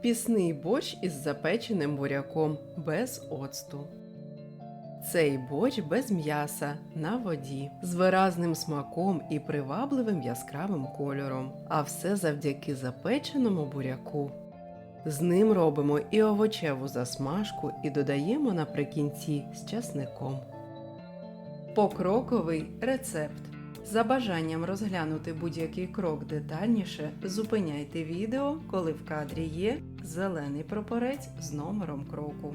Пісний борщ із запеченим буряком без оцту. Цей борщ без м'яса на воді з виразним смаком і привабливим яскравим кольором, а все завдяки запеченому буряку. З ним робимо і овочеву засмажку і додаємо наприкінці з часником. Покроковий рецепт. За бажанням розглянути будь-який крок детальніше, зупиняйте відео, коли в кадрі є зелений прапорець з номером кроку.